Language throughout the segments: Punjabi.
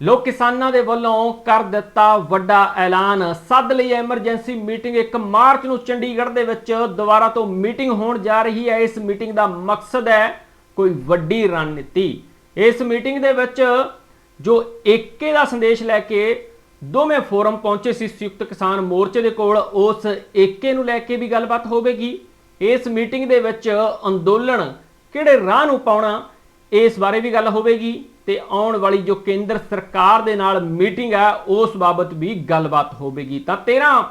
ਲੋਕ ਕਿਸਾਨਾਂ ਦੇ ਵੱਲੋਂ ਕਰ ਦਿੱਤਾ ਵੱਡਾ ਐਲਾਨ। ਸੱਦ ਲਈ ਐਮਰਜੈਂਸੀ ਮੀਟਿੰਗ 1 ਮਾਰਚ ਨੂੰ ਚੰਡੀਗੜ੍ਹ ਦੇ ਵਿੱਚ। ਦੁਬਾਰਾ ਤੋਂ ਮੀਟਿੰਗ ਹੋਣ ਜਾ ਰਹੀ ਹੈ। ਇਸ ਮੀਟਿੰਗ ਦਾ ਮਕਸਦ ਹੈ ਕੋਈ ਵੱਡੀ ਰਣਨੀਤੀ। ਇਸ ਮੀਟਿੰਗ ਦੇ ਵਿੱਚ ਜੋ ਏਕੇ ਦਾ ਸੰਦੇਸ਼ ਲੈ ਕੇ ਦੋਵੇਂ ਫੋਰਮ ਪਹੁੰਚੇ ਸੀ ਸੰਯੁਕਤ ਕਿਸਾਨ ਮੋਰਚੇ ਦੇ ਕੋਲ, ਉਸ ਏਕੇ ਨੂੰ ਲੈ ਕੇ ਵੀ ਗੱਲਬਾਤ ਹੋਵੇਗੀ। ਇਸ ਮੀਟਿੰਗ ਦੇ ਵਿੱਚ ਅੰਦੋਲਨ ਕਿਹੜੇ ਰਾਹ ਨੂੰ ਪਾਉਣਾ, ਇਸ ਬਾਰੇ ਵੀ ਗੱਲ ਹੋਵੇਗੀ। ਤੇ ਆਉਣ ਵਾਲੀ ਜੋ ਕੇਂਦਰ ਸਰਕਾਰ ਦੇ ਨਾਲ ਮੀਟਿੰਗ ਹੈ, ਉਸ ਬਾਬਤ ਵੀ ਗੱਲਬਾਤ ਹੋਵੇਗੀ। ਤਾਂ 13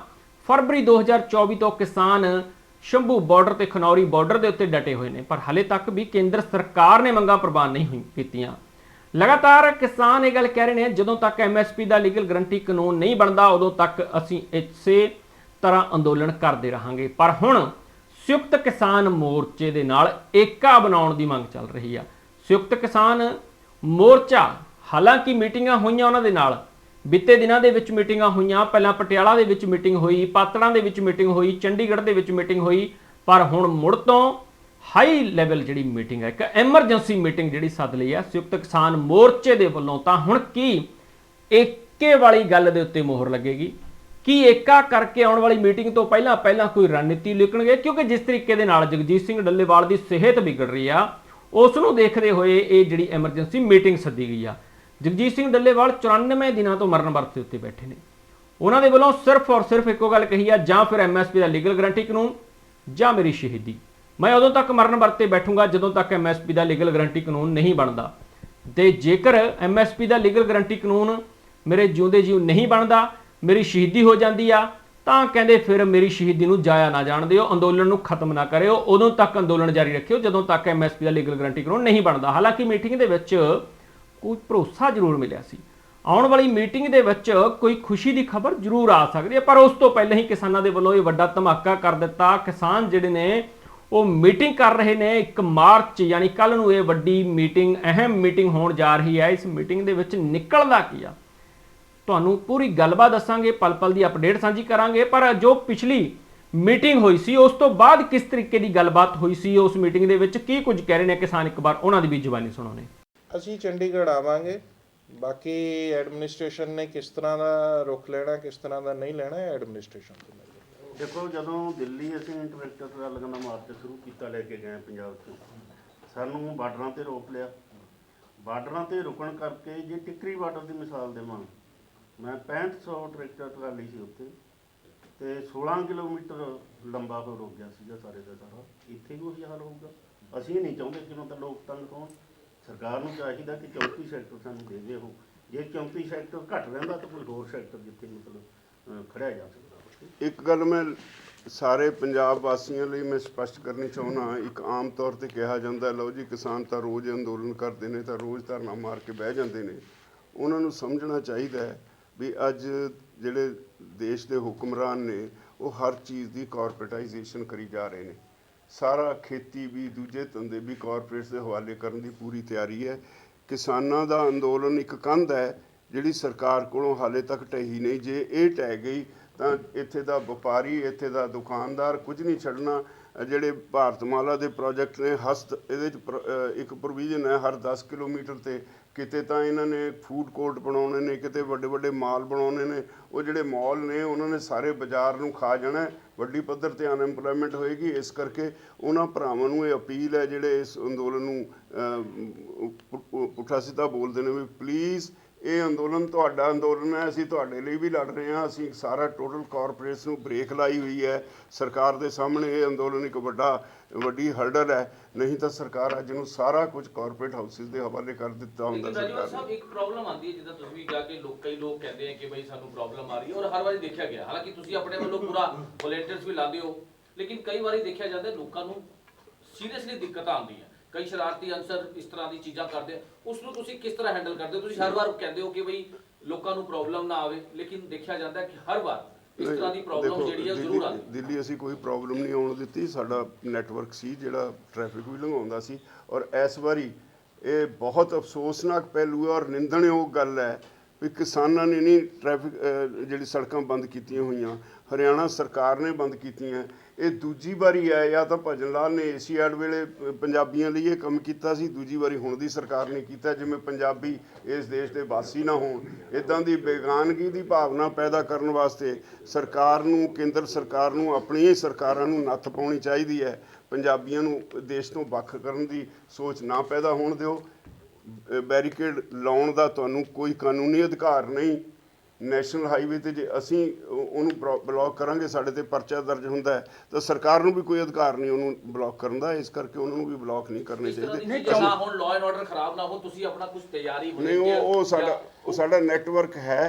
ਫਰਵਰੀ 2024 ਤੋਂ ਕਿਸਾਨ ਸ਼ੰਭੂ ਬਾਰਡਰ ਤੇ ਖਨੌਰੀ ਬਾਰਡਰ ਦੇ ਉੱਤੇ ਡਟੇ ਹੋਏ ਨੇ, ਪਰ ਹਲੇ ਤੱਕ ਵੀ ਕੇਂਦਰ ਸਰਕਾਰ ਨੇ ਮੰਗਾਂ ਪ੍ਰਵਾਨ ਨਹੀਂ ਹੋਈ ਕੀਤੀਆਂ। ਲਗਾਤਾਰ ਕਿਸਾਨ ਇਹ ਗੱਲ ਕਹਿ ਰਹੇ ਨੇ, ਜਦੋਂ ਤੱਕ ਐਮਐਸਪੀ ਦਾ ਲੀਗਲ ਗਰੰਟੀ ਕਾਨੂੰਨ ਨਹੀਂ ਬਣਦਾ, ਉਦੋਂ ਤੱਕ ਅਸੀਂ ਇਸੇ ਤਰ੍ਹਾਂ ਅੰਦੋਲਨ ਕਰਦੇ ਰਹਾਂਗੇ। ਪਰ ਹੁਣ ਸੰਯੁਕਤ ਕਿਸਾਨ ਮੋਰਚੇ ਦੇ ਨਾਲ ਏਕਾ ਬਣਾਉਣ ਦੀ ਮੰਗ ਚੱਲ ਰਹੀ ਆ। ਸੰਯੁਕਤ ਕਿਸਾਨ ਮੋਰਚਾ। ਹਾਲਾਂਕਿ ਮੀਟਿੰਗਾਂ ਹੋਈਆਂ ਉਹਨਾਂ ਦੇ ਨਾਲ। ਬੀਤੇ ਦਿਨਾਂ ਦੇ ਵਿੱਚ ਮੀਟਿੰਗਾਂ ਹੋਈਆਂ, ਪਹਿਲਾਂ ਪਟਿਆਲਾ ਦੇ ਵਿੱਚ ਮੀਟਿੰਗ ਹੋਈ, ਪਾਤੜਾਂ ਦੇ ਵਿੱਚ ਮੀਟਿੰਗ ਹੋਈ, ਚੰਡੀਗੜ੍ਹ ਦੇ ਵਿੱਚ ਮੀਟਿੰਗ ਹੋਈ, ਪਰ ਹੁਣ ਮੁੜ ਤੋਂ ਹਾਈ ਲੈਵਲ ਜਿਹੜੀ ਮੀਟਿੰਗ ਹੈ, ਇੱਕ ਐਮਰਜੈਂਸੀ ਮੀਟਿੰਗ ਜਿਹੜੀ ਸੱਦ ਲਈ ਹੈ ਸੰਯੁਕਤ ਕਿਸਾਨ ਮੋਰਚੇ ਦੇ ਵੱਲੋਂ, ਤਾਂ ਹੁਣ ਕੀ ਏਕੇ ਵਾਲੀ ਗੱਲ ਦੇ ਉੱਤੇ ਮੋਹਰ ਲੱਗੇਗੀ? ਕੀ ਏਕਾ ਕਰਕੇ ਆਉਣ ਵਾਲੀ ਮੀਟਿੰਗ ਤੋਂ ਪਹਿਲਾਂ ਪਹਿਲਾਂ ਕੋਈ ਰਣਨੀਤੀ ਲਿਖਣਗੇ ਕਿਉਂਕਿ ਜਿਸ ਤਰੀਕੇ ਦੇ ਨਾਲ ਜਗਜੀਤ ਸਿੰਘ ਡੱਲੇਵਾਲ ਦੀ ਸਿਹਤ ਵਿਗੜ ਰਹੀ ਆ ਉਸ ਨੂੰ ਦੇਖਦੇ ਹੋਏ ਇਹ ਜਿਹੜੀ ਐਮਰਜੈਂਸੀ ਮੀਟਿੰਗ ਸੱਦੀ ਗਈ ਆ। ਜਗਜੀਤ ਸਿੰਘ ਡੱਲੇਵਾਲ 94 ਦਿਨਾਂ ਤੋਂ ਮਰਨ ਵਰਤ ਦੇ ਉੱਤੇ ਬੈਠੇ ਨੇ। ਉਹਨਾਂ ਦੇ ਵੱਲੋਂ ਸਿਰਫ ਔਰ ਸਿਰਫ ਇੱਕੋ ਗੱਲ ਕਹੀ ਆ, ਜਾਂ ਫਿਰ ਐਮਐਸਪੀ ਦਾ ਲੀਗਲ ਗਰੰਟੀ ਕਾਨੂੰਨ, ਜਾਂ ਮੇਰੀ ਸ਼ਹੀਦੀ। ਮੈਂ ਉਦੋਂ ਤੱਕ ਮਰਨ ਵਰਤੇ ਬੈਠੂੰਗਾ ਜਦੋਂ ਤੱਕ ਐਮਐਸਪੀ ਦਾ ਲੀਗਲ ਗਰੰਟੀ ਕਾਨੂੰਨ ਨਹੀਂ ਬਣਦਾ। ਤੇ ਜੇਕਰ ਐਮਐਸਪੀ ਦਾ ਲੀਗਲ ਗਰੰਟੀ ਕਾਨੂੰਨ ਮੇਰੇ ਜਿਉਂਦੇ ਜੀਵ ਨਹੀਂ ਬਣਦਾ, ਮੇਰੀ ਸ਼ਹੀਦੀ ਹੋ ਜਾਂਦੀ ਆ ਤਾਂ ਕਹਿੰਦੇ ਫਿਰ ਮੇਰੀ ਸ਼ਹੀਦੀ ਨੂੰ ਜਾਇਆ ਨਾ ਜਾਣ ਦਿਓ, ਅੰਦੋਲਨ ਨੂੰ ਖਤਮ ਨਾ ਕਰਿਓ, ਉਦੋਂ ਤੱਕ ਅੰਦੋਲਨ ਜਾਰੀ ਰੱਖਿਓ, ਜਦੋਂ ਤੱਕ ਐਮਐਸਪੀ ਦਾ ਲੀਗਲ ਗਰੰਟੀ ਕਾਨੂੰਨ ਨਹੀਂ ਬਣਦਾ। ਹਾਲਾਂਕਿ ਮੀਟਿੰਗ ਦੇ ਵਿੱਚ ਕੋਈ ਭਰੋਸਾ ਜ਼ਰੂਰ ਮਿਲਿਆ ਸੀ। ਆਉਣ ਵਾਲੀ ਮੀਟਿੰਗ ਦੇ ਵਿੱਚ ਕੋਈ ਖੁਸ਼ੀ ਦੀ ਖਬਰ ਜ਼ਰੂਰ ਆ ਸਕਦੀ ਹੈ, ਪਰ ਉਸ ਤੋਂ ਪਹਿਲਾਂ ਹੀ ਕਿਸਾਨਾਂ ਦੇ ਵੱਲੋਂ ਇਹ ਵੱਡਾ ਧਮਾਕਾ ਕਰ ਦਿੱਤਾ। ਕਿਸਾਨ ਜਿਹੜੇ ਨੇ, ਉਹ ਮੀਟਿੰਗ ਕਰ ਰਹੇ ਨੇ 1 ਮਾਰਚ, ਯਾਨੀ ਕੱਲ ਨੂੰ ਇਹ ਵੱਡੀ ਮੀਟਿੰਗ ਅਹਿਮ ਮੀਟਿੰਗ ਹੋਣ ਜਾ ਰਹੀ ਹੈ। ਇਸ ਮੀਟਿੰਗ ਦੇ ਵਿੱਚ ਨਿਕਲਦਾ ਕੀ ਆ? ਤੁਹਾਨੂੰ ਪੂਰੀ ਗੱਲਬਾਤ ਦੱਸਾਂਗੇ ਪਲ ਪਲ ਦੀ ਅਪਡੇਟ ਸਾਂਝੀ ਕਰਾਂਗੇ ਪਰ ਜੋ ਪਿਛਲੀ ਮੀਟਿੰਗ ਹੋਈ ਸੀ ਉਸ ਤੋਂ ਬਾਅਦ ਕਿਸ ਤਰੀਕੇ ਦੀ ਗੱਲਬਾਤ ਹੋਈ ਸੀ ਉਸ ਮੀਟਿੰਗ ਦੇ ਵਿੱਚ ਕੀ ਕੁਝ ਕਹਿ ਰਹੇ ਨੇ ਕਿਸਾਨ ਇੱਕ ਵਾਰ ਉਹਨਾਂ ਦੀ ਵੀ ਜ਼ੁਬਾਨੀ ਸੁਣਾਉਣੇ ਅਸੀਂ ਚੰਡੀਗੜ੍ਹ ਆਵਾਂਗੇ ਬਾਕੀ ਐਡਮਿਨਿਸਟ੍ਰੇਸ਼ਨ ਨੇ ਕਿਸ ਤਰ੍ਹਾਂ ਦਾ ਰੁਖ ਲੈਣਾ ਕਿਸ ਤਰ੍ਹਾਂ ਦਾ ਨਹੀਂ ਲੈਣਾ ਐਡਮਿਨਿਸਟ੍ਰੇਸ਼ਨ ਤੇ। ਦੇਖੋ ਜਦੋਂ ਦਿੱਲੀ ਅਸੀਂ ਇੰਟਰਵੈਕਟਰ ਦਾ ਲਗਾਉਣਾ ਮਾਰਚ ਸ਼ੁਰੂ ਕੀਤਾ ਲੈ ਕੇ ਗਏ ਪੰਜਾਬ ਤੋਂ ਸਾਨੂੰ ਬਾਰਡਰਾਂ ਤੇ ਰੋਕ ਲਿਆ ਬਾਰਡਰਾਂ ਤੇ ਰੁਕਣ ਕਰਕੇ ਜੇ ਟਿਕਰੀ ਬਾਰਡਰ ਦੀ ਮਿਸਾਲ ਦੇਵਾਂ ਮੈਂ 6500 ਟਰੈਕਟਰ ਟਰਾਲੀ ਸੀ ਉੱਥੇ ਤੇ 16 ਕਿਲੋਮੀਟਰ ਲੰਬਾ ਹੋ ਰੁਕ ਗਿਆ ਸੀਗਾ ਸਾਰੇ ਦਾ ਸਾਰਾ। ਇੱਥੇ ਵੀ ਉਹੀ ਹਾਲ ਹੋਊਗਾ। ਅਸੀਂ ਨਹੀਂ ਚਾਹੁੰਦੇ ਕਿ ਤਾਂ ਲੋਕ ਤੰਗ ਹੋਣ। ਸਰਕਾਰ ਨੂੰ ਚਾਹੀਦਾ ਕਿ 34 ਸੈਕਟਰ ਸਾਨੂੰ ਦੇਵੇ ਉਹ ਜੇ 34 ਸੈਕਟਰ ਘੱਟ ਰਹਿੰਦਾ ਤਾਂ ਕੋਈ ਹੋਰ ਸੈਕਟਰ ਜਿੱਥੇ ਮਤਲਬ ਅਹ, ਖੜਿਆ ਜਾ ਸਕਦਾ ਇੱਕ ਗੱਲ ਮੈਂ ਸਾਰੇ ਪੰਜਾਬ ਵਾਸੀਆਂ ਲਈ ਮੈਂ ਸਪਸ਼ਟ ਕਰਨੀ ਚਾਹੁੰਦਾ ਇੱਕ ਆਮ ਤੌਰ ਤੇ ਕਿਹਾ ਜਾਂਦਾ ਲਓ ਜੀ ਕਿਸਾਨ ਤਾਂ ਰੋਜ਼ ਅੰਦੋਲਨ ਕਰਦੇ ਨੇ ਤਾਂ ਰੋਜ਼ ਧਰਨਾ ਮਾਰ ਕੇ ਬਹਿ ਜਾਂਦੇ ਨੇ। ਉਹਨਾਂ ਨੂੰ ਸਮਝਣਾ ਚਾਹੀਦਾ ਹੈ ਵੀ ਅੱਜ ਜਿਹੜੇ ਦੇਸ਼ ਦੇ ਹੁਕਮਰਾਨ ਨੇ, ਉਹ ਹਰ ਚੀਜ਼ ਦੀ ਕਾਰਪੋਰੇਟਾਈਜੇਸ਼ਨ ਕਰੀ ਜਾ ਰਹੇ ਨੇ। ਸਾਰਾ ਖੇਤੀ ਵੀ, ਦੂਜੇ ਧੰਦੇ ਵੀ ਕਾਰਪੋਰੇਟਸ ਦੇ ਹਵਾਲੇ ਕਰਨ ਦੀ ਪੂਰੀ ਤਿਆਰੀ ਹੈ। ਕਿਸਾਨਾਂ ਦਾ ਅੰਦੋਲਨ ਇੱਕ ਕੰਧ ਹੈ, ਜਿਹੜੀ ਸਰਕਾਰ ਕੋਲੋਂ ਹਾਲੇ ਤੱਕ ਢਹੀ ਨਹੀਂ। ਜੇ ਇਹ ਢਹਿ ਗਈ ਤਾਂ ਇੱਥੇ ਦਾ ਵਪਾਰੀ, ਇੱਥੇ ਦਾ ਦੁਕਾਨਦਾਰ ਕੁਝ ਨਹੀਂ ਛੱਡਣਾ। ਜਿਹੜੇ ਭਾਰਤ ਮਾਲਾ ਦੇ ਪ੍ਰੋਜੈਕਟ ਨੇ ਹਸਤ ਇਹਦੇ ਚ ਪ੍ਰ- ਇੱਕ ਪ੍ਰੋਵੀਜ਼ਨ ਹੈ ਹਰ 10 ਕਿਲੋਮੀਟਰ ਤੇ। ਕਿਤੇ ਤਾਂ ਇਹਨਾਂ ਨੇ ਫੂਡ ਕੋਰਟ ਬਣਾਉਣੇ ਨੇ ਕਿਤੇ ਵੱਡੇ ਵੱਡੇ ਮਾਲ ਬਣਾਉਣੇ ਨੇ। ਉਹ ਜਿਹੜੇ ਮਾਲ ਨੇ ਉਹਨਾਂ ਨੇ ਸਾਰੇ ਬਾਜ਼ਾਰ ਨੂੰ ਖਾ ਜਾਣਾ ਵੱਡੀ ਪੱਧਰ ਤੇ ਅਨਐਮਪਲੋਇਮੈਂਟ ਹੋਏਗੀ। ਇਸ ਕਰਕੇ ਉਹਨਾਂ ਭਰਾਵਾਂ ਨੂੰ ਇਹ ਅਪੀਲ ਹੈ ਜਿਹੜੇ ਇਸ ਅੰਦੋਲਨ ਨੂੰ ਅ, ਪੁ- ਪੁੱਠਾ ਸਿੱਧਾ ਬੋਲਦੇ ਨੇ ਵੀ ਪਲੀਜ਼ ਇਹ ਅੰਦੋਲਨ ਤੁਹਾਡਾ ਅੰਦੋਲਨ ਹੈ ਅਸੀਂ ਤੁਹਾਡੇ ਲਈ ਵੀ ਲੜ ਰਹੇ ਹਾਂ ਅਸੀਂ ਸਾਰਾ ਟੋਟਲ ਕਾਰਪੋਰੇਟਸ ਨੂੰ ਬ੍ਰੇਕ ਲਾਈ ਹੋਈ ਹੈ। ਸਰਕਾਰ ਦੇ ਸਾਹਮਣੇ ਇਹ ਅੰਦੋਲਨ ਇੱਕ ਵੱਡਾ ਵੱਡੀ ਹਰਡਲ ਹੈ। ਨਹੀਂ ਤਾਂ ਸਰਕਾਰ ਅੱਜ ਨੂੰ ਸਾਰਾ ਕੁਝ ਕਾਰਪੋਰੇਟ ਹਾਊਸਿਸ ਦੇ ਹਵਾਲੇ ਕਰ ਦਿੱਤਾ ਹੁੰਦਾ ਸਰਕਾਰ ਸਾਹਿਬ ਇੱਕ ਪ੍ਰੋਬਲਮ ਆਉਂਦੀ ਹੈ ਜਿੱਦਾਂ ਤੁਸੀਂ ਵੀ ਕਿਹਾ ਕਿ ਲੋਕ ਕਈ ਲੋਕ ਕਹਿੰਦੇ ਆ ਕਿ ਬਈ ਸਾਨੂੰ ਪ੍ਰੋਬਲਮ ਆ ਰਹੀ ਹੈ ਔਰ ਹਰ ਵਾਰੀ ਦੇਖਿਆ ਗਿਆ। ਹਾਲਾਂਕਿ ਤੁਸੀਂ ਆਪਣੇ ਵੱਲੋਂ ਪੂਰਾ ਵੋਲੰਟੀਅਰਸ ਵੀ ਲਾਉਂਦੇ ਹੋ ਲੇਕਿਨ ਕਈ ਵਾਰੀ ਦੇਖਿਆ ਜਾਂਦਾ ਹੈ ਲੋਕਾਂ ਨੂੰ ਸੀਰੀਅਸਲੀ ਦਿੱਕਤਾਂ ਆਉਂਦੀਆਂ। ਕਈ ਸ਼ਰਾਰਤੀ ਅਨਸਰ ਇਸ ਤਰ੍ਹਾਂ ਦੀ ਚੀਜ਼ਾਂ ਕਰਦੇ ਆ। ਉਸ ਨੂੰ ਤੁਸੀਂ ਕਿਸ ਤਰ੍ਹਾਂ ਹੈਂਡਲ ਕਰਦੇ ਹੋ? ਤੁਸੀਂ ਹਰ ਵਾਰ ਕਹਿੰਦੇ ਹੋ ਕਿ ਬਈ ਲੋਕਾਂ ਨੂੰ ਪ੍ਰੋਬਲਮ ਨਾ ਆਵੇ ਲੇਕਿਨ ਦੇਖਿਆ ਜਾਂਦਾ ਕਿ ਹਰ ਵਾਰ ਇਸ ਤਰ੍ਹਾਂ ਦੀ ਪ੍ਰੋਬਲਮ ਜਿਹੜੀ ਹੈ ਦਿੱਲੀ- ਜ਼ਰੂਰ ਆਉਂਦੀ। ਦਿੱਲੀ ਅਸੀਂ ਕੋਈ ਪ੍ਰੋਬਲਮ ਨਹੀਂ ਆਉਣ ਦਿੱਤੀ। ਸਾਡਾ ਨੈਟਵਰਕ ਸੀ ਜਿਹੜਾ ਟ੍ਰੈਫਿਕ ਵੀ ਲੰਘਾਉਂਦਾ ਸੀ। ਔਰ ਇਸ ਵਾਰੀ ਇਹ ਬਹੁਤ ਅਫਸੋਸਨਾਕ ਪਹਿਲੂ ਹੈ ਔਰ ਨਿੰਦਣਯੋਗ ਗੱਲ ਹੈ ਵੀ ਕਿਸਾਨਾਂ ਨੇ ਨਹੀਂ ਟ੍ਰੈਫਿਕ ਜਿਹੜੀ ਸੜਕਾਂ ਬੰਦ ਕੀਤੀਆਂ ਹੋਈਆਂ ਹਰਿਆਣਾ ਸਰਕਾਰ ਨੇ ਬੰਦ ਕੀਤੀਆਂ। ਇਹ ਦੂਜੀ ਵਾਰੀ ਹੈ ਜਾਂ ਤਾਂ ਭਜਨ ਲਾਲ ਨੇ ਏਸ਼ੀਆਡ ਵੇਲੇ ਪੰਜਾਬੀਆਂ ਲਈ ਇਹ ਕੰਮ ਕੀਤਾ ਸੀ। ਦੂਜੀ ਵਾਰੀ ਹੁਣ ਦੀ ਸਰਕਾਰ ਨੇ ਕੀਤਾ, ਜਿਵੇਂ ਪੰਜਾਬੀ ਇਸ ਦੇਸ਼ ਦੇ ਵਾਸੀ ਨਾ ਹੋਣ। ਇਦਾਂ ਦੀ ਬੇਗਾਨਗੀ ਦੀ ਭਾਵਨਾ ਪੈਦਾ ਕਰਨ ਵਾਸਤੇ ਸਰਕਾਰ ਨੂੰ, ਕੇਂਦਰ ਸਰਕਾਰ ਨੂੰ, ਆਪਣੀਆਂ ਹੀ ਸਰਕਾਰਾਂ ਨੂੰ ਨੱਥ ਪਾਉਣੀ ਚਾਹੀਦੀ ਹੈ। ਪੰਜਾਬੀਆਂ ਨੂੰ ਦੇਸ਼ ਤੋਂ ਵੱਖ ਕਰਨ ਦੀ ਸੋਚ ਨਾ ਪੈਦਾ ਹੋਣ ਦਿਓ। ਬੈਰੀਕੇਡ ਲਾਉਣ ਦਾ ਤੁਹਾਨੂੰ ਕੋਈ ਕਾਨੂੰਨੀ ਅਧਿਕਾਰ ਨਹੀਂ। ਨੈਸ਼ਨਲ ਹਾਈਵੇ ਤੇ ਜੇ ਅਸੀਂ ਉਹ- ਉਹਨੂੰ ਬਲੌ- ਬਲੌਕ ਕਰਾਂਗੇ ਸਾਡੇ ਤੇ ਪਰਚਾ ਦਰਜ ਹੁੰਦਾ ਹੈ ਤਾਂ ਸਰਕਾਰ ਨੂੰ ਵੀ ਕੋਈ ਅਧਿਕਾਰ ਨਹੀਂ ਉਹਨੂੰ ਬਲੌਕ ਕਰਨ ਦਾ ਇਸ ਕਰਕੇ ਉਹਨਾਂ ਨੂੰ ਵੀ ਬਲੌਕ ਨਹੀਂ ਕਰਨੇ ਚਾਹੀਦੇ। ਦੀ ਚੀਜ਼ਾਂ ਨਾ ਹੁਣ ਲਾਅ ਐਂਡ ਆਰਡਰ ਖਰਾਬ ਨਾ ਹੋ ਤੁਸੀਂ ਆਪਣਾ ਕੁਝ ਤਿਆਰੀ ਨਹੀਂ ਉਹ ਉਹ ਸਾਡਾ ਉਹ ਸਾਡਾ ਨੈਟਵਰਕ ਹੈ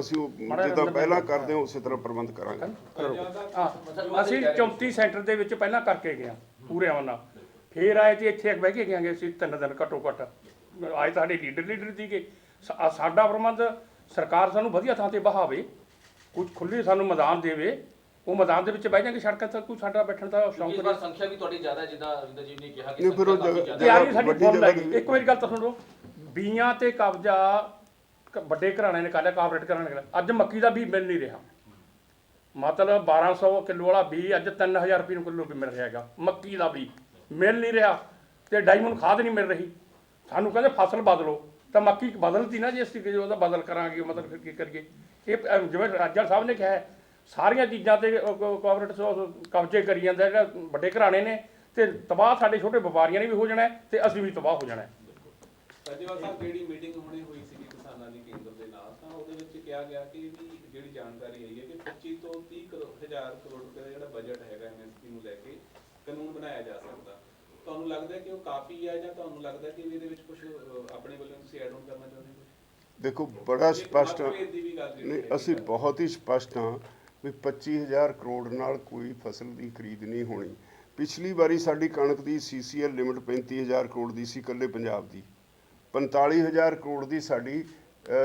ਅਸੀਂ ਉਹ ਜਿੱਦਾਂ ਪਹਿਲਾਂ ਕਰਦੇ ਹਾਂ ਉਸੇ ਤਰ੍ਹਾਂ ਪ੍ਰਬੰਧ ਕਰਾਂਗੇ। ਅਸੀਂ 34 ਸੈਂਟਰ ਦੇ ਵਿੱਚ ਪਹਿਲਾਂ ਕਰਕੇ ਗਏ ਹਾਂ ਪੂਰੇ ਆਉਣ ਫੇਰ ਆਏ ਤੇ ਇੱਥੇ ਬਹਿ ਕੇ ਗਏ ਅਸੀਂ ਤਿੰਨ ਦਿਨ ਘੱਟੋ ਘੱਟ। ਆਏ ਸਾਡੇ ਲੀਡਰ ਲੀਡਰ ਸੀਗੇ। ਸਾਡਾ ਪ੍ਰਬੰਧ ਸਰਕਾਰ ਸਾਨੂੰ ਵਧੀਆ ਥਾਂ ਤੇ ਬਹਾਵੇ ਕੁਝ ਖੁੱਲੀ ਸਾਨੂੰ ਮੈਦਾਨ ਦੇਵੇ ਉਹ ਮੈਦਾਨ ਦੇ ਵਿੱਚ ਬਹਿ ਜਾਾਂਗੇ ਸੜਕਾਂ ਤੇ ਕੋਈ ਸਾਡਾ ਬੈਠਣ ਦਾ ਸ਼ੌਂਕ ਇਸ ਨਹੀਂ। ਵਾਰ ਸੰਖਿਆ ਵੀ ਤੁਹਾਡੀ ਜ਼ਿਆਦਾ ਹੈ, ਜਿੱਦਾਂ ਰਵਿੰਦਰ ਜੀ ਨੇ ਕਿਹਾ ਕਿ ਨਹੀਂ, ਫਿਰ ਉਹ ਸੰਖਿਆ ਕਾਫੀ ਜਗ੍ਹਾ- ਜ਼ਿਆਦਾ ਹੈ। ਤਿਆਰੀ ਸਾਡੀ ਵੱਡੀ ਫੁੱਲ ਜਗ੍ਹਾ ਲੱਗੀ ਇੱਕ ਵਾਰੀ ਗੱਲ ਤਾਂ ਸੁਣੋ ਬੀਆਂ ਤੇ ਕਬਜ਼ਾ ਕ- ਵੱਡੇ ਘਰਾਣੇ ਨੇ ਕਾਲਿਆ ਕਾਰਪੋਰੇਟ ਘਰਾਣੇ ਨੇ? ਕਰਿਆ। ਅੱਜ ਮੱਕੀ ਦਾ ਵੀ ਮਿਲ ਨਹੀਂ ਰਿਹਾ। ਮਤਲਬ 1200 ਕਿਲੋ ਵਾਲਾ ਬੀ ਅੱਜ 3000 ਰੁਪਏ ਨੂੰ ਕਿਲੋ ਵੀ ਮਿਲ ਰਿਹਾ ਹੈਗਾ ਮੱਕੀ ਦਾ ਵੀ ਮਿਲ ਨਹੀਂ ਰਿਹਾ ਤੇ ਡਾਇਮੰਡ ਖਾਦ ਨਹੀਂ ਮਿਲ ਰਹੀ। ਸਾਨੂੰ ਕਹਿੰਦੇ ਫਸਲ ਬਦਲੋ। ਤਾਂ ਮੱਕੀ ਬਦਲਤੀ ਨਾ ਜੇ ਅਸੀਂ ਉਹਦਾ ਬਦਲ ਕਰਾਂਗੇ, ਮਤਲਬ ਫਿਰ ਕੀ ਕਰੀਏ। ਇਹ ਜਿਵੇਂ ਰਾਜਾ ਸਾਹਿਬ ਨੇ ਕਿਹਾ ਸਾਰੀਆਂ ਚੀਜ਼ਾਂ ਤੇ ਕੋਆਪਰੇਟ ਕਬਜ਼ੇ ਕਰੀ ਜਾਂਦਾ ਜਿਹੜਾ ਵੱਡੇ ਘਰਾਣੇ ਨੇ ਤੇ ਤਬਾਹ ਸਾਡੇ ਛੋਟੇ ਵਪਾਰੀਆਂ ਨੇ ਵੀ ਹੋ ਜਾਣਾ ਤੇ ਅਸੀਂ ਵੀ ਤਬਾਹ ਹੋ ਜਾਣਾ ਹੈ। ਸਾਹਿਬ ਜਿਹੜੀ ਮੀਟਿੰਗ ਹੁਣੇ ਹੋਈ ਸੀਗੀ ਕਿਸਾਨਾਂ ਦੀ ਕੇਂਦਰ ਦੇ ਨਾਲ? ਤਾਂ ਉਹਦੇ ਵਿੱਚ ਕਿਹਾ ਗਿਆ ਕਿ ਵੀ ਜਿਹੜੀ ਜਾਣਕਾਰੀ ਆਈ ਹੈ ਕਿ 25 ਤੋਂ 30 ਕਰੋੜ ਹਜ਼ਾਰ ਕਰੋੜ ਦਾ ਜਿਹੜਾ ਬਜਟ ਹੈਗਾ ਐਮਐਸਪੀ ਨੂੰ ਲੈ ਕੇ ਕਾਨੂੰਨ ਬਣਾਇਆ ਜਾ ਸਕਦਾ। ਤੁਹਾਨੂੰ ਲੱਗਦਾ ਕਿ ਉਹ ਕਾਫੀ ਹੈ ਜਾਂ ਤੁਹਾਨੂੰ ਲੱਗਦਾ ਕਿ ਇਹਦੇ ਵਿੱਚ ਕੁਝ ਆਪਣੇ ਵੱਲੋਂ ਤੁਸੀਂ ਐਡ ਆਨ ਕਰਨਾ ਚਾਹੁੰਦੇ ਹੋ? ਦੇਖੋ ਬੜਾ ਸਪਸ਼ਟ ਨਹੀਂ ਅਸੀਂ। ਬਹੁਤ ਹੀ ਸਪਸ਼ਟ ਹਾਂ ਵੀ 25000 ਕਰੋੜ ਨਾਲ ਕੋਈ ਫਸਲ ਦੀ ਖਰੀਦ ਨਹੀਂ ਹੋਣੀ। ਪਿਛਲੀ ਵਾਰੀ ਸਾਡੀ ਕਣਕ ਦੀ ਸੀਸੀਐਲ ਲਿਮਟ 35000 ਕਰੋੜ ਦੀ ਸੀ ਇਕੱਲੇ ਪੰਜਾਬ ਦੀ। 45000 ਕਰੋੜ ਦੀ ਸਾਡੀ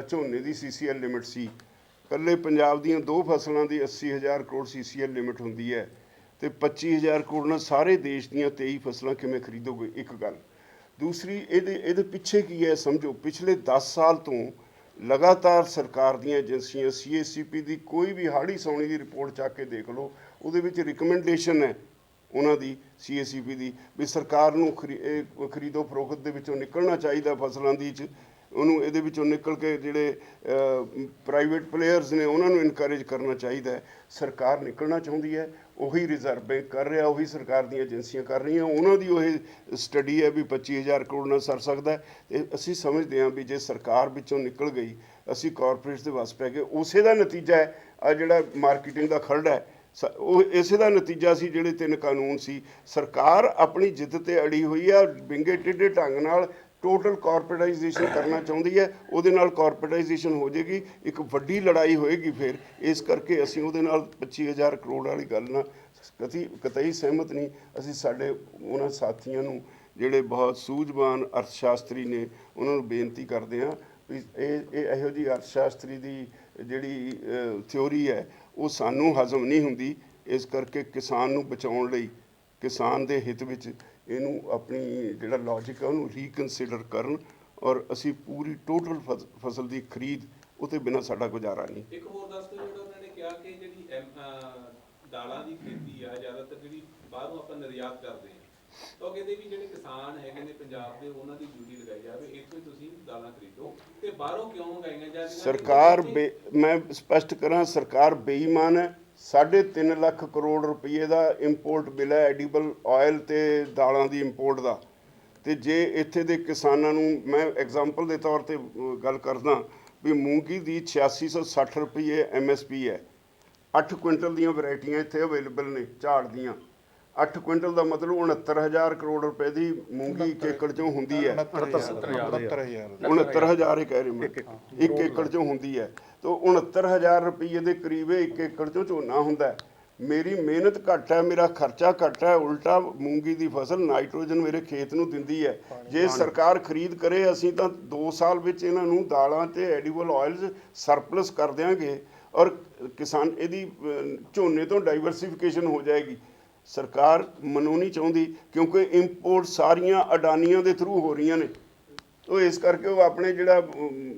ਝੋਨੇ ਦੀ ਸੀਸੀਐਲ ਲਿਮਟ ਸੀ। ਇਕੱਲੇ ਪੰਜਾਬ ਦੀਆਂ ਦੋ ਫਸਲਾਂ ਦੀ 80000 ਕਰੋੜ ਸੀਸੀਐਲ ਲਿਮਟ ਹੁੰਦੀ ਹੈ। ਤੇ 25000 ਕਰੋੜ ਨਾਲ ਸਾਰੇ ਦੇਸ਼ ਦੀਆਂ 23 ਫਸਲਾਂ ਕਿਵੇਂ ਖਰੀਦੋਗੇ? ਇੱਕ ਗੱਲ। ਦੂਸਰੀ, ਇਹਦੇ ਇਹਦੇ ਪਿੱਛੇ ਕੀ ਹੈ ਸਮਝੋ? ਪਿਛਲੇ 10 ਸਾਲ ਤੋਂ ਲਗਾਤਾਰ ਸਰਕਾਰ ਦੀਆਂ ਏਜੰਸੀਆਂ ਸੀਏਸੀਪੀ ਦੀ ਕੋਈ ਵੀ ਹਾੜੀ ਸੌਣੀ ਦੀ ਰਿਪੋਰਟ ਚੱਕ ਕੇ ਦੇਖ ਲਓ, ਉਹਦੇ ਵਿੱਚ ਰਿਕਮੈਂਡੇਸ਼ਨ ਹੈ ਉਹਨਾਂ ਦੀ ਸੀਏਸੀਪੀ ਦੀ, ਵੀ ਸਰਕਾਰ ਨੂੰ ਖਰੀ- ਖਰੀਦੋ ਫਰੋਖਤ ਦੇ ਵਿੱਚੋਂ ਨਿਕਲਣਾ ਚਾਹੀਦਾ ਫਸਲਾਂ ਦੀ ਚ। ਉਹਨੂੰ ਇਹਦੇ ਵਿੱਚੋਂ ਨਿਕਲ ਕੇ ਜਿਹੜੇ ਪ੍ਰਾਈਵੇਟ ਪਲੇਅਰਸ ਨੇ ਉਹਨਾਂ ਨੂੰ ਇਨਕਰੇਜ ਕਰਨਾ ਚਾਹੀਦਾ ਸਰਕਾਰ ਨਿਕਲਣਾ ਚਾਹੁੰਦੀ ਹੈ। ਉਹੀ ਰਿਜ਼ਰਵ ਬੈਂਕ ਕਰ ਰਿਹਾ, ਉਹੀ ਸਰਕਾਰ ਦੀਆਂ ਏਜੰਸੀਆਂ ਕਰ ਰਹੀਆਂ, ਉਹਨਾਂ ਦੀ ਉਹ ਸਟੱਡੀ ਹੈ ਵੀ 25000 ਕਰੋੜ ਨਾਲ ਸਰ ਸਕਦਾ ਹੈ। ਤੇ ਅਸੀਂ ਸਮਝਦੇ ਹਾਂ ਵੀ ਜੇ ਸਰਕਾਰ ਵਿੱਚੋਂ ਨਿਕਲ ਗਈ, ਅਸੀਂ ਕਾਰਪੋਰੇਟਸ ਦੇ ਵਸ ਪੈ ਗਏ, ਉਸੇ ਦਾ ਨਤੀਜਾ ਹੈ ਆ ਜਿਹੜਾ ਮਾਰਕੀਟਿੰਗ ਦਾ ਖਰੜ ਹੈ, ਸ- ਉਹ ਇਸੇ ਦਾ ਨਤੀਜਾ ਸੀ ਜਿਹੜੇ ਤਿੰਨ ਕਾਨੂੰਨ ਸੀ। ਸਰਕਾਰ ਆਪਣੀ ਜਿੱਦ ਤੇ ਅੜੀ ਹੋਈ ਆ ਵਿੰਗੇ ਟੇਢੇ ਢੰਗ ਨਾਲ ਟੋਟਲ ਕਾਰਪੋਰੇਟਾਈਜੇਸ਼ਨ ਕਰਨਾ ਚਾਹੁੰਦੀ ਹੈ, ਉਹਦੇ ਨਾਲ ਕਾਰਪੋਰੇਟਾਈਜੇਸ਼ਨ ਹੋ ਜਾਏਗੀ, ਇੱਕ ਵੱਡੀ ਲੜਾਈ ਹੋਏਗੀ ਫਿਰ, ਇਸ ਕਰਕੇ ਅਸੀਂ ਉਹਦੇ ਨਾਲ 25000 ਕਰੋੜ ਵਾਲੀ ਗੱਲ ਨਾਲ ਕਤੀ, ਕਤਈ ਸਹਿਮਤ ਨਹੀਂ, ਅਸੀਂ ਸਾਡੇ ਉਹਨਾਂ ਸਾਥੀਆਂ ਨੂੰ, ਜਿਹੜੇ ਬਹੁਤ ਸੂਝਵਾਨ ਅਰਥਸ਼ਾਸਤਰੀ ਨੇ, ਉਹਨਾਂ ਨੂੰ ਬੇਨਤੀ ਕਰਦੇ ਹਾਂ ਵੀ ਇਹ ਇਹ ਇਹੋ ਜਿਹੀ ਅਰਥਸ਼ਾਸਤਰੀ ਦੀ ਜਿਹੜੀ ਥਿਉਰੀ ਹੈ, ਉਹ ਸਾਨੂੰ ਹਜ਼ਮ ਨਹੀਂ ਹੁੰਦੀ, ਇਸ ਕਰਕੇ ਕਿਸਾਨ ਨੂੰ ਬਚਾਉਣ ਲਈ, ਕਿਸਾਨ ਦੇ ਹਿੱਤ ਵਿੱਚ ਇਹਨੂੰ ਆਪਣੀ ਜਿਹੜਾ ਲੌਜੀਕ ਹੈ ਉਹਨੂੰ ਰੀਕਨਸੀਡਰ ਕਰਨ ਔਰ ਅਸੀਂ ਪੂਰੀ ਟੋਟਲ ਫਸਲ ਦੀ ਖਰੀਦ ਉਹਤੇ ਬਿਨਾ ਸਾਡਾ ਗੁਜ਼ਾਰਾ ਨਹੀਂ। ਇੱਕ ਹੋਰ ਦੱਸ ਦਿਓ ਜਿਹੜਾ ਉਹਨਾਂ ਨੇ ਕਿਹਾ ਕਿ ਜਿਹੜੀ ਦਾਲਾਂ ਦੀ ਖੇਤੀ ਆ ਜ਼ਿਆਦਾਤਰ ਜਿਹੜੀ ਬਾਹਰੋਂ ਆਪਾਂ ਨਿਰਯਾਤ ਕਰਦੇ ਹਾਂ। ਤਾਂ ਕਹਿੰਦੇ ਵੀ ਜਿਹੜੇ ਕਿਸਾਨ ਹੈਗੇ ਨੇ ਪੰਜਾਬ ਦੇ ਉਹਨਾਂ ਦੀ ਡਿਊਟੀ ਲਗਾਈ ਜਾਵੇ ਇੱਥੋਂ ਤੁਸੀਂ ਦਾਲਾਂ ਖਰੀਦੋ। ਤੇ ਬਾਹਰੋਂ ਕਿਉਂ ਮੰਗਾਈਆਂ ਜਾਂਦੀਆਂ? ਸਰਕਾਰ ਮੈਂ ਸਪਸ਼ਟ ਕਰਾਂ ਸਰਕਾਰ ਬੇਈਮਾਨ ਹੈ। 3.5 ਲੱਖ ਕਰੋੜ ਰੁਪਏ ਦਾ ਇੰਪੋਰਟ ਬਿੱਲ ਹੈ ਐਡੀਬਲ ਆਇਲ ਤੇ ਦਾਲਾਂ ਦੀ ਇੰਪੋਰਟ ਦਾ। ਤੇ ਜੇ ਇੱਥੇ ਦੇ ਕਿਸਾਨਾਂ ਨੂੰ ਮੈਂ ਐਗਜ਼ਾਮਪਲ ਦੇ ਤੌਰ ਤੇ ਗੱਲ ਕਰਦਾ ਵੀ ਮੂੰਗੀ ਦੀ 8660 ਰੁਪਏ ਐਮਐਸਪੀ ਹੈ। 8 ਕੁਇੰਟਲ ਦੀਆਂ ਵੈਰਾਈਟੀਆਂ ਇੱਥੇ ਅਵੇਲੇਬਲ ਨੇ ਝਾੜ ਦੀਆਂ। 8 ਕੁਇੰਟਲ ਦਾ ਮਤਲਬ 69000 ਕਰੋੜ ਰੁਪਏ ਦੀ ਮੂੰਗੀ ਇੱਕ ਏਕੜ ਚੋਂ ਹੁੰਦੀ ਹੈ। 69000 69000 ਹੀ ਕਹਿ ਰਹੇ ਮੈਂ। ਇੱਕ ਏਕੜ ਚੋਂ ਹੁੰਦੀ ਹੈ। ਤਾਂ 69000 ਰੁਪਏ ਦੇ ਕਰੀਬ ਇੱਕ ਏਕੜ ਚੋਂ ਝੋਨਾ ਹੁੰਦਾ ਹੈ। ਮੇਰੀ ਮਿਹਨਤ ਘੱਟ ਹੈ ਮੇਰਾ ਖਰਚਾ ਘੱਟ ਹੈ ਉਲਟਾ ਮੂੰਗੀ ਦੀ ਫਸਲ ਨਾਈਟ੍ਰੋਜਨ ਮੇਰੇ ਖੇਤ ਨੂੰ ਦਿੰਦੀ ਹੈ। ਜੇ ਸਰਕਾਰ ਖਰੀਦ ਕਰੇ ਅਸੀਂ ਤਾਂ 2 ਸਾਲ ਵਿੱਚ ਇਹਨਾਂ ਨੂੰ ਦਾਲਾਂ ਤੇ ਐਡੀਬਲ ਆਇਲਸ ਸਰਪਲਸ ਕਰ ਦਿਆਂਗੇ ਔਰ ਕਿਸਾਨ ਇਹਦੀ ਝੋਨੇ ਤੋਂ ਡਾਈਵਰਸਿਫਿਕੇਸ਼ਨ ਹੋ ਜਾਏਗੀ। ਸਰਕਾਰ ਮਨੋ ਨਹੀਂ ਚਾਹੁੰਦੀ ਕਿਉਂਕਿ ਇੰਪੋਰਟ ਸਾਰੀਆਂ ਅਡਾਨੀਆਂ ਦੇ ਥਰੂ ਹੋ ਰਹੀਆਂ ਨੇ। ਤੋ ਇਸ ਕਰਕੇ ਉਹ ਆਪਣੇ ਜਿਹੜਾ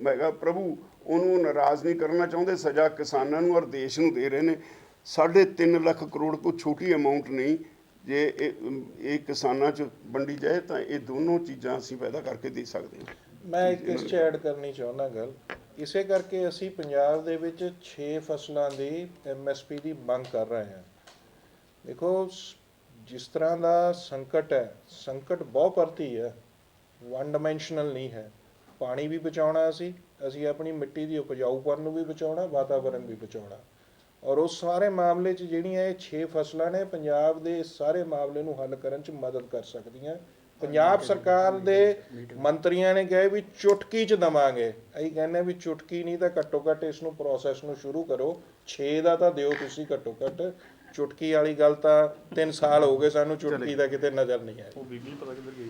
ਹੈਗਾ ਪ੍ਰਭੂ ਉਹਨੂੰ ਨਾਰਾਜ਼ ਨਹੀਂ ਕਰਨਾ ਚਾਹੁੰਦੇ, ਸਜ਼ਾ ਕਿਸਾਨਾਂ ਨੂੰ ਔਰ ਦੇਸ਼ ਨੂੰ ਦੇ ਰਹੇ ਨੇ। ਸਾਢੇ ਤਿੰਨ ਲੱਖ ਕਰੋੜ ਕੋਈ ਛੋਟੀ ਅਮਾਉਂਟ ਨਹੀਂ। ਜੇ ਇਹ ਇਹ ਕਿਸਾਨਾਂ 'ਚ ਵੰਡੀ ਜਾਏ ਤਾਂ ਇਹ ਦੋਨੋਂ ਚੀਜ਼ਾਂ ਅਸੀਂ ਪੈਦਾ ਕਰਕੇ ਦੇ ਸਕਦੇ ਹਾਂ। ਮੈਂ ਇਸ 'ਚ ਐਡ ਕਰਨੀ ਚਾਹੁੰਦਾ ਗੱਲ। ਇਸੇ ਕਰਕੇ ਅਸੀਂ ਪੰਜਾਬ ਦੇ ਵਿੱਚ 6 ਫਸਲਾਂ ਦੀ ਐਮਐਸਪੀ ਦੀ ਮੰਗ ਕਰ ਰਹੇ ਹਾਂ। ਦੇਖੋ ਜਿਸ ਤਰ੍ਹਾਂ ਦਾ ਸੰਕਟ ਹੈ, ਸੰਕਟ ਬਹੁਤ ਪਰਤੀ ਹੈ। ਵਨ ਡਾਈਮੈਂਸ਼ਨਲ ਨਹੀਂ ਹੈ। ਪਾਣੀ ਵੀ ਬਚਾਉਣਾ ਅਸੀਂ। ਅਸੀਂ ਆਪਣੀ ਮਿੱਟੀ ਦੀ ਉਪਜਾਊਪਨ ਨੂੰ ਵੀ ਬਚਾਉਣਾ ਵਾਤਾਵਰਣ ਵੀ ਬਚਾਉਣਾ। ਔਰ ਉਸ ਸਾਰੇ ਮਾਮਲੇ 'ਚ ਜਿਹੜੀਆਂ ਇਹ 6 ਫਸਲਾਂ ਨੇ ਪੰਜਾਬ ਦੇ ਸਾਰੇ ਮਾਮਲੇ ਨੂੰ ਹੱਲ ਕਰਨ 'ਚ ਮਦਦ ਕਰ ਸਕਦੀਆਂ। ਪੰਜਾਬ ਸਰਕਾਰ ਦੇ ਮੰਤਰੀਆਂ ਨੇ ਕਹੇ ਵੀ ਚੁਟਕੀ 'ਚ ਦਵਾਂਗੇ। ਅਸੀਂ ਕਹਿੰਦੇ ਵੀ ਚੁਟਕੀ ਨਹੀਂ ਤਾਂ ਘੱਟੋ ਘੱਟ ਇਸ ਨੂੰ ਪ੍ਰੋਸੈਸ ਨੂੰ ਸ਼ੁਰੂ ਕਰੋ। 6 ਦਾ ਤਾਂ ਦਿਓ ਤੁਸੀਂ ਘੱਟੋ ਘੱਟ। ਚੁਟਕੀ ਵਾਲੀ ਗੱਲ ਤਾਂ 3 ਸਾਲ ਹੋ ਗਏ ਸਾਨੂੰ ਚੁਟਕੀ ਦਾ ਕਿਤੇ ਨਜ਼ਰ ਨਹੀਂ ਆਈ ਉਹ ਬੀਬੀ ਪਤਾ ਕਿੱਧਰ ਗਈ।